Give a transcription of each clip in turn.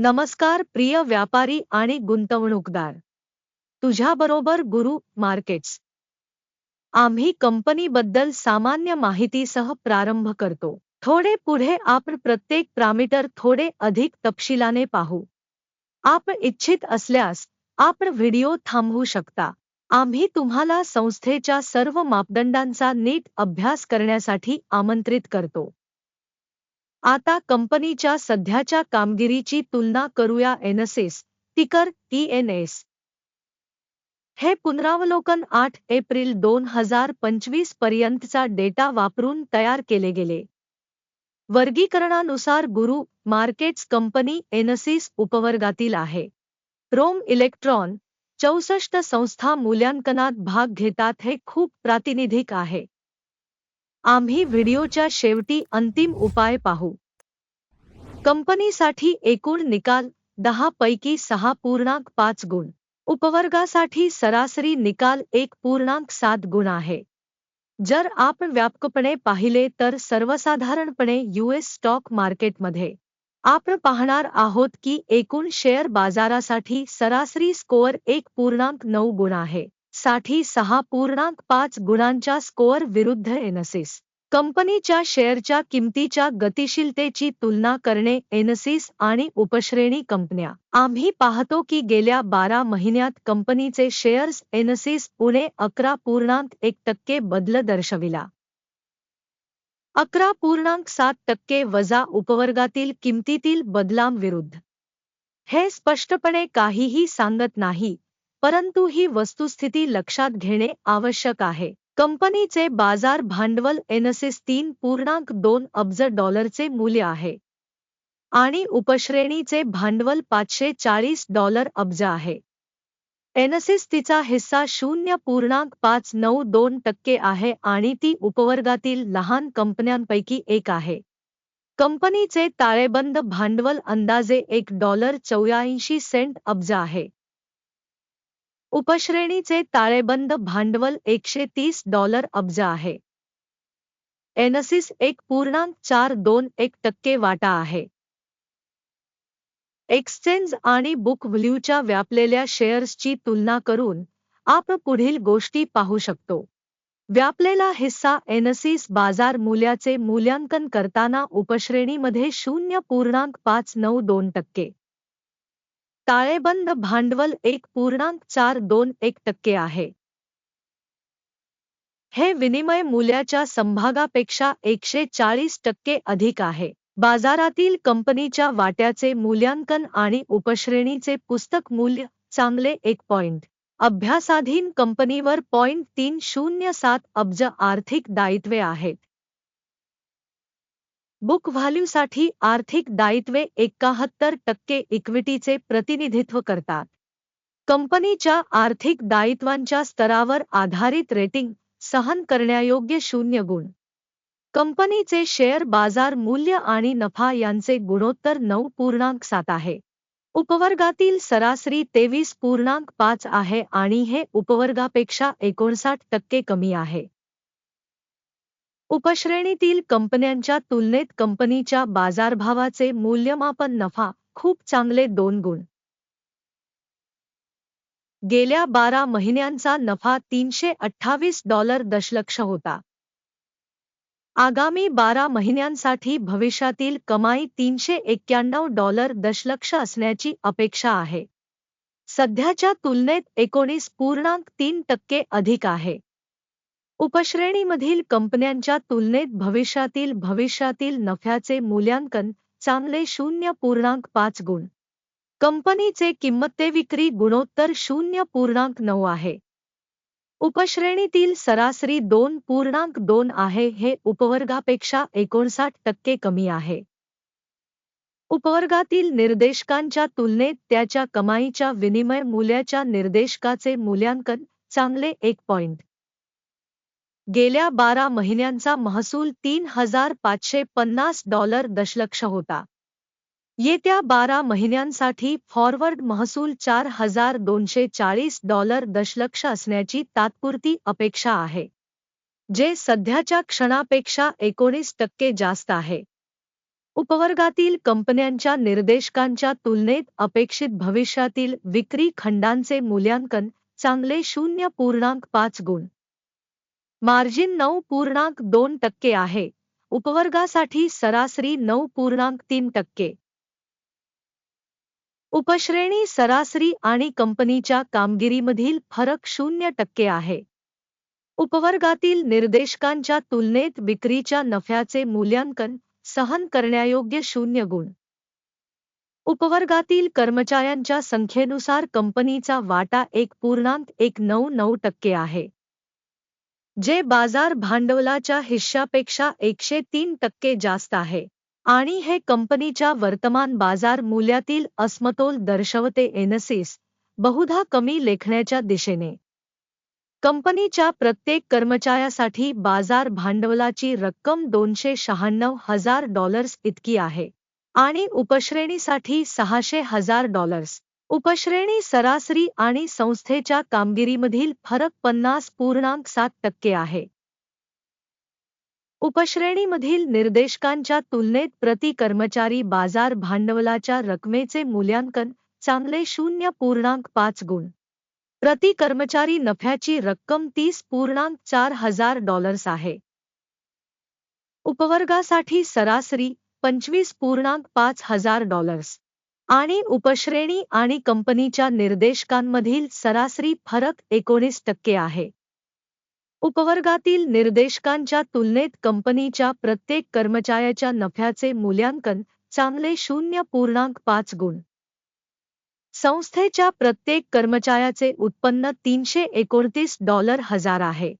नमस्कार प्रिय व्यापारी आणि गुंतवणूकदार. तुझ्याबरोबर गुरु मार्केट्स. आम्ही कंपनीबद्दल सामान्य माहितीसह प्रारंभ करतो. थोडे पुढे आपण प्रत्येक प्रामीटर थोडे अधिक तपशिलाने पाहू. आपण इच्छित असल्यास आपण व्हिडिओ थांबवू शकता. आम्ही तुम्हाला संस्थेच्या सर्व मापदंडांचा नीट अभ्यास करण्यासाठी आमंत्रित करतो. आता कंपनीच्या सध्याच्या कामगिरीची तुलना करूया एनएसएस टिकर ईएनएस हे पुनरावलोकन आठ एप्रिल दोन हजार पंचवीस पर्यंतचा डेटा वापरून तयार केले गेले. वर्गीकरणानुसार गुरु मार्केट्स कंपनी एनसीस उपवर्गातील आहे. रोम इलेक्ट्रॉन चौसष्ट संस्था मूल्यांकनात भाग घेतात हे खूप प्रातिनिधिक आहे. आम्ही व्हिडिओच्या शेवटी अंतिम उपाय पाहू. कंपनीसाठी एकूण निकाल दहा पैकी सहा पूर्णांक पाच गुण. उपवर्गासाठी सरासरी निकाल एक पूर्णांक सात गुण आहे. जर आपण व्यापकपणे पाहिले तर सर्वसाधारणपणे यूएस स्टॉक मार्केटमध्ये आपण पाहणार आहोत की एकूण शेअर बाजारासाठी सरासरी स्कोअर एक पूर्णांक नऊ गुण आहे. साठी सहा पूर्णांक पाच गुणांच्या स्कोअर विरुद्ध एनसिस. कंपनीच्या शेअरच्या किमतीच्या गतिशीलतेची तुलना करणे एनसिस आणि उपश्रेणी कंपन्या. आम्ही पाहतो की गेल्या बारा महिन्यात कंपनीचे शेअर्स एनसिस पुणे अकरा पूर्णांक एक टक्के बदल दर्शविला. अकरा पूर्णांक सात टक्के वजा उपवर्गातील किमतीतील बदलांविरुद्ध. हे स्पष्टपणे काहीही सांगत नाही. परंतु ही वस्तुस्थिती लक्षात घेणे आवश्यक आहे. कंपनीचे बाजार भांडवल एनएसएस तीन पूर्णांक दोन अब्ज डॉलरचे मूल्य आहे. आणि उपश्रेणीचे भांडवल पाचशे चाळीस डॉलर अब्ज आहे. एनएसएस तिचा हिस्सा शून्य पूर्णांक पाच नऊ दोन टक्के आहे आणि ती उपवर्गातील लहान कंपन्यांपैकी एक आहे. कंपनीचे ताळेबंद भांडवल अंदाजे एक डॉलर चौऱ्याऐंशी सेंट अब्ज आहे. उपश्रेणीचे ताळेबंद भांडवल एकशे तीस डॉलर अब्ज आहे. एनसिस एक पूर्णांक चार दोन एक टक्के वाटा आहे. एक्सचेंज आणि बुक व्ह्यूच्या व्यापलेल्या शेअर्सची तुलना करून आपण पुढील गोष्टी पाहू शकतो. व्यापलेला हिस्सा एनसीस बाजार मूल्याचे मूल्यांकन करताना उपश्रेणीमध्ये शून्य पूर्णांक पाच नऊ दोन टक्के. ताळेबंद भांडवल एक पूर्णांक चार दोन एक टक्के आहे. हे विनिमय मूल्याच्या संभागापेक्षा एकशे चाळीस टक्के अधिक आहे. बाजारातील कंपनीच्या वाट्याचे मूल्यांकन आणि उपश्रेणीचे पुस्तक मूल्य चांगले एक पॉइंट. अभ्यासाधीन कंपनीवर पॉइंट तीन शून्य सात अब्ज आर्थिक दायित्वे आहेत. बुक व्हॅल्यूसाठी आर्थिक दायित्वे एकाहत्तर टक्के इक्विटीचे प्रतिनिधित्व करतात. कंपनीच्या आर्थिक दायित्वांच्या स्तरावर आधारित रेटिंग सहन करण्यायोग्य शून्य गुण. कंपनीचे शेअर बाजार मूल्य आणि नफा यांचे गुणोत्तर नऊ पूर्णांक सात आहे. उपवर्गातील सरासरी तेवीस पूर्णांक पाच आहे आणि हे उपवर्गापेक्षा एकोणसाठ टक्के कमी आहे. उपश्रेणीतील कंपन्यांच्या तुलनेत कंपनीच्या बाजारभावाचे मूल्यमापन नफा खूप चांगले दोन गुण. गेल्या बारा महिन्यांचा नफा तीनशे अठ्ठावीस डॉलर दशलक्ष होता. आगामी बारा महिन्यांसाठी भविष्यातील कमाई तीनशे एक्क्याण्णव डॉलर दशलक्ष असण्याची अपेक्षा आहे. सध्याच्या तुलनेत एकोणीस पूर्णांक तीन टक्के अधिक आहे. उपश्रेणीमधील कंपन्यांच्या तुलनेत भविष्यातील भविष्यातील नफ्याचे मूल्यांकन चांगले शून्य पूर्णांक पाच गुण. कंपनीचे किंमते विक्री गुणोत्तर शून्य पूर्णांक नऊ आहे. उपश्रेणीतील सरासरी दोन पूर्णांक दोन आहे हे उपवर्गापेक्षा एकोणसाठ टक्के कमी आहे. उपवर्गातील निर्देशकांच्या तुलनेत त्याच्या कमाईच्या विनिमय मूल्याच्या निर्देशकाचे मूल्यांकन चांगले एक पॉइंट. गेल्या बारा महिन्यांचा महसूल तीन हजार पाचशे पन्नास डॉलर दशलक्ष होता. येत्या बारा महिन्यांसाठी फॉरवर्ड महसूल चार हजार दोनशे चाळीस डॉलर दशलक्ष असण्याची तात्पुरती अपेक्षा आहे जे सध्याच्या क्षणापेक्षा एकोणीस टक्के जास्त आहे. उपवर्गातील कंपन्यांच्या निर्देशकांच्या तुलनेत अपेक्षित भविष्यातील विक्री खंडांचे मूल्यांकन चांगले शून्य पूर्णांक पाच गुण मार्जिन नऊ पूर्णांक दोन टक्के आहे. उपवर्गासाठी सरासरी नऊ पूर्णांक तीन टक्के. उपश्रेणी सरासरी आणि कंपनीच्या कामगिरीमधील फरक शून्य टक्के आहे. उपवर्गातील निर्देशकांच्या तुलनेत विक्रीच्या नफ्याचे मूल्यांकन सहन करण्यायोग्य शून्य गुण. उपवर्गातील कर्मचाऱ्यांच्या संख्येनुसार कंपनीचा वाटा एक पूर्णांक एक नऊ नऊ टक्के आहे. जे बाजार भांडवलाच्या हिश्शापेक्षा एकशे तीन टक्के जास्त आहे. आणि हे कंपनीच्या वर्तमान बाजार मूल्यातील असमतोल दर्शवते एनसीस बहुधा कमी लेखण्याच्या दिशेने. कंपनीच्या प्रत्येक कर्मचाऱ्यासाठी बाजार भांडवलाची रक्कम दोनशे शहाण्णव हजार डॉलर्स इतकी आहे. आणि उपश्रेणीसाठी सहाशे हजार डॉलर्स. उपश्रेणी सरासरी आणि संस्थेच्या कामगिरीमधील फरक पन्नास पूर्णांक सात टक्के आहे. उपश्रेणीमधील निर्देशकांच्या तुलनेत प्रति कर्मचारी बाजार भांडवलाच्या रकमेचे मूल्यांकन चांगले शून्य पूर्णांक पाच गुण. प्रति कर्मचारी नफ्याची रक्कम तीस पूर्णांक चार हजार डॉलर्स आहे. उपवर्गासाठी सरासरी पंचवीस पूर्णांक पाच हजार डॉलर्स. आणि उपश्रेणी आणि कंपनीच्या निर्देशकांमधील सरासरी फरक एकोणीस टक्के आहे. उपवर्गातील निर्देशकांच्या तुलनेत कंपनीच्या प्रत्येक कर्मचाऱ्याच्या नफ्याचे मूल्यांकन चांगले शून्य पूर्णांक पाच गुण. संस्थेच्या प्रत्येक कर्मचाऱ्याचे उत्पन्न तीनशे एकोणतीस डॉलर हजार आहे.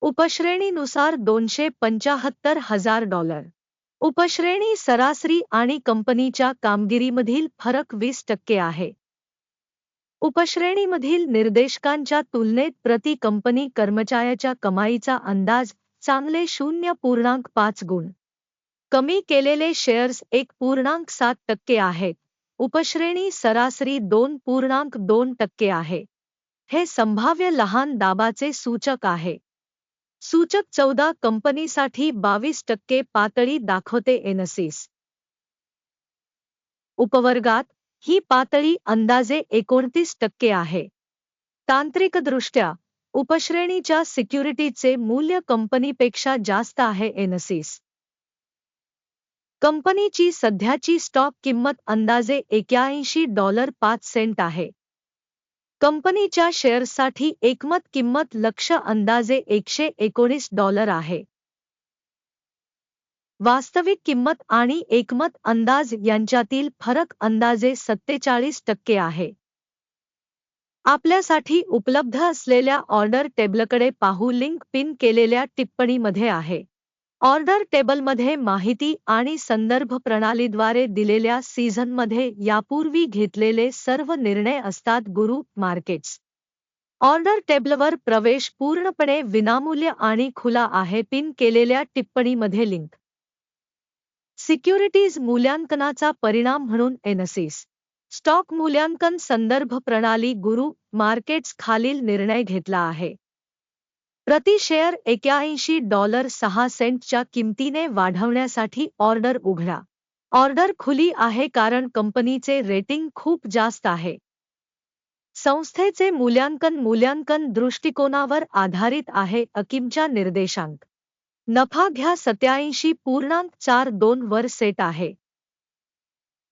उपश्रेणीनुसार दोनशे पंचाहत्तर हजार डॉलर. उपश्रेणी सरासरी आणि कंपनीच्या कामगिरीमधील फरक वीस टक्के आहे. उपश्रेणीमधील निर्देशकांच्या तुलनेत प्रति कंपनी कर्मचाऱ्याच्या कमाईचा अंदाज चांगले शून्य पूर्णांक पाच गुण. कमी केलेले शेअर्स एक पूर्णांक सात टक्के आहेत. उपश्रेणी सरासरी दोन पूर्णांक दोन टक्के आहे. हे संभाव्य लहान दाबाचे सूचक आहे. सूचक चौदा कंपनीसाठी बावीस टक्के पातळी दाखवते एनसीस. उपवर्गात ही पातळी अंदाजे एकोणतीस टक्के आहे. तांत्रिकदृष्ट्या उपश्रेणीच्या सिक्युरिटीचे मूल्य कंपनीपेक्षा जास्त आहे एनसीस. कंपनीची सध्याची स्टॉक किंमत अंदाजे एक्याऐंशी डॉलर पाच सेंट आहे. कंपनीच्या शेअर्ससाठी एकमत किंमत लक्ष अंदाजे एकशे एकोणीस डॉलर आहे. वास्तविक किंमत आणि एकमत अंदाज यांच्यातील फरक अंदाजे सत्तेचाळीस टक्के आहे. आपल्यासाठी उपलब्ध असलेल्या ऑर्डर टेबलकडे पाहू लिंक पिन केलेल्या टिप्पणीमध्ये आहे. ऑर्डर टेबलमध्ये माहिती आणि संदर्भ प्रणालीद्वारे दिलेल्या सीझनमध्ये यापूर्वी घेतलेले सर्व निर्णय असतात गुरु मार्केट्स. ऑर्डर टेबलवर प्रवेश पूर्णपणे विनामूल्य आणि खुला आहे पिन केलेल्या टिप्पणीमध्ये लिंक. सिक्युरिटीज मूल्यांकनाचा परिणाम म्हणून एनसीस. स्टॉक मूल्यांकन संदर्भ प्रणाली गुरु मार्केट्स खालील निर्णय घेतला आहे. प्रति शेअर एक्याऐंशी डॉलर सहा सेंटच्या किमतीने वाढवण्यासाठी ऑर्डर उघडा. ऑर्डर खुली आहे कारण कंपनीचे रेटिंग खूप जास्त आहे. संस्थेचे मूल्यांकन मूल्यांकन दृष्टिकोनावर आधारित आहे अकिमच्या निर्देशांक. नफा घ्या सत्याऐंशी पूर्णांक चार दोन वर सेट आहे.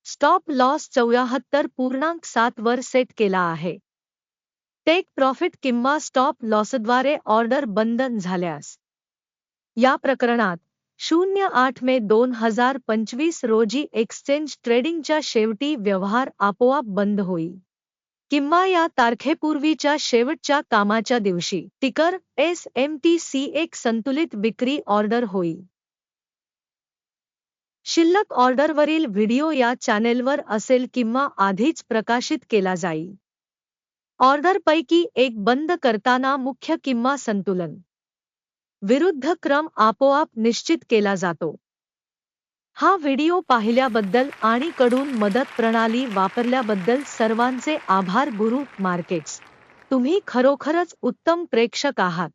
स्टॉप लॉस चौऱ्याहत्तर पूर्णांक सात वर सेट केला आहे. टेक प्रॉफिट किंवा स्टॉप लॉसद्वारे ऑर्डर बंद झाल्यास. या प्रकरणात शून्य आठ मे दोन हजार पंचवीस रोजी एक्सचेंज ट्रेडिंगच्या शेवटी व्यवहार आपोआप बंद होईल. किंवा या तारखेपूर्वीच्या शेवटच्या कामाच्या दिवशी टिकर एस एम टी सी एक संतुलित विक्री ऑर्डर होईल. शिल्लक ऑर्डरवरील व्हिडिओ या चॅनेलवर असेल किंवा आधीच प्रकाशित केला जाईल. ऑर्डरपैकी एक बंद करताना मुख्य किंवा संतुलन. विरुद्ध क्रम आपोआप निश्चित केला जातो. हा व्हिडिओ पाहिल्याबद्दल आणि कडून मदत प्रणाली वापरल्याबद्दल सर्वांचे आभार गुरु मार्केट्स. तुम्ही खरोखरच उत्तम प्रेक्षक आहात.